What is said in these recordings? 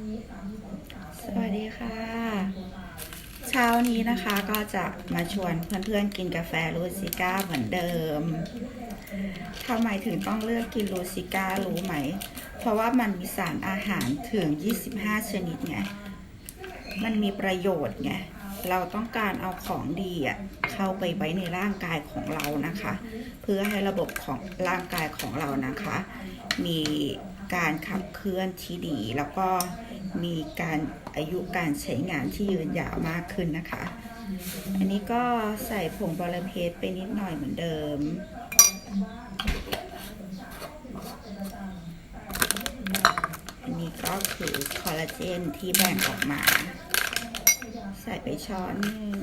สวัสดีค่ะ เช้านี้นะคะก็จะมาชวนเพื่อนๆกินกาแฟลูซิก้าเหมือนเดิมทำไมถึงต้องเลือกกินลูซิก้ารู้ไหม เพราะว่ามันมีสารอาหารถึง 25 ชนิดไง มันมีประโยชน์ไง เราต้องการเอาของดีอะเข้าไปไว้ในร่างกายของเรานะคะ เพื่อให้ระบบของร่างกายของเรานะคะ มี การขับเคลื่อนที่ดี แล้วก็มีการอายุการใช้งานที่ยืนยาวมากขึ้นนะคะ อันนี้ก็ใส่ผงบอระเพ็ดไปนิดหน่อยเหมือนเดิม อันนี้ก็คือคอลลาเจนที่แบ่งออกมา ใส่ไปช้อนนึง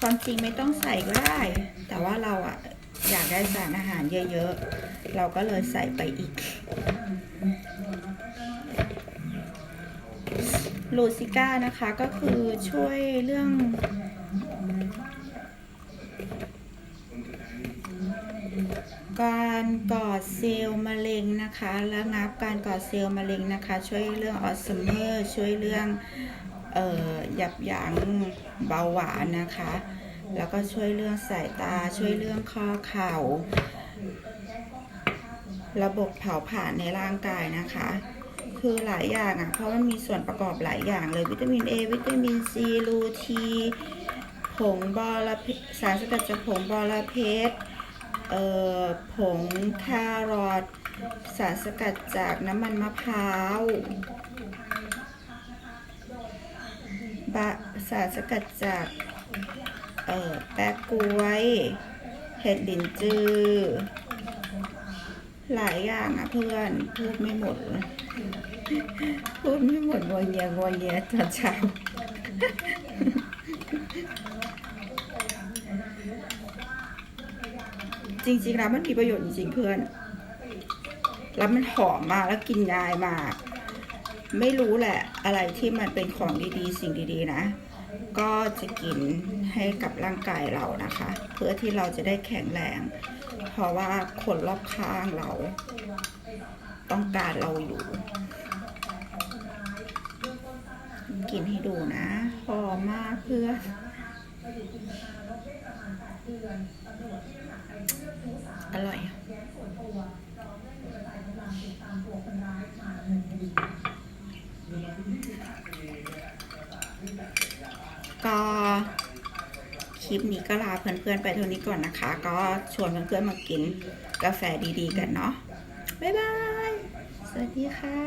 ความจริงไม่ต้องใส่ก็ได้ แต่ว่าเราอะ อยากได้สารอาหารเยอะๆ เราก็เลยใส่ไปอีก ลูซิก้านะคะก็คือช่วยเรื่อง การก่อเซลล์มะเร็งนะคะระงับการก่อเซลล์มะเร็งนะคะ ช่วยเรื่องอัลไซเมอร์ช่วยเรื่องเอ่อยับยั้งเบาหวานนะคะ แล้วก็ช่วยเรื่องสายตาช่วยเรื่องข้อเข่า ระบบเผาผลาญในร่างกายนะคะ คือหลายอย่างอะ เพราะมันมีส่วนประกอบหลายอย่างเลยวิตามิน A วิตามิน C ลูทีผงบอระสารสกัดจากผงบอระเพ็ดเอ่อผงแครอทสารสกัดจากน้ำมันมะพร้าวบะสารสกัดจาก เออแปะกล้วยเห็ดลินจือ หลายอย่างอะเพื่อนพูดไม่หมดเลยพูดไม่หมดวนเยียวนเยียตอนเช้าจริงๆแล้วมันมีประโยชน์จริงๆเพื่อน แล้วมันหอมมากแล้วกินง่ายมาก ไม่รู้แหละ อะไรที่มันเป็นของดีๆ สิ่งดีๆ นะ ก็จะกินให้กับร่างกายเรานะคะ เพื่อที่เราจะได้แข็งแรง เพราะว่าคนรอบข้างเรา ต้องการเราอยู่ กินให้ดูนะหอมมากเพื่อนอร่อย ก็คลิปนี้ก็ลาเพื่อนๆไปเท่านี้ก่อนนะคะ ก็ชวนเพื่อนๆมากินกาแฟดีๆกันเนาะบ๊ายบาย สวัสดีค่ะ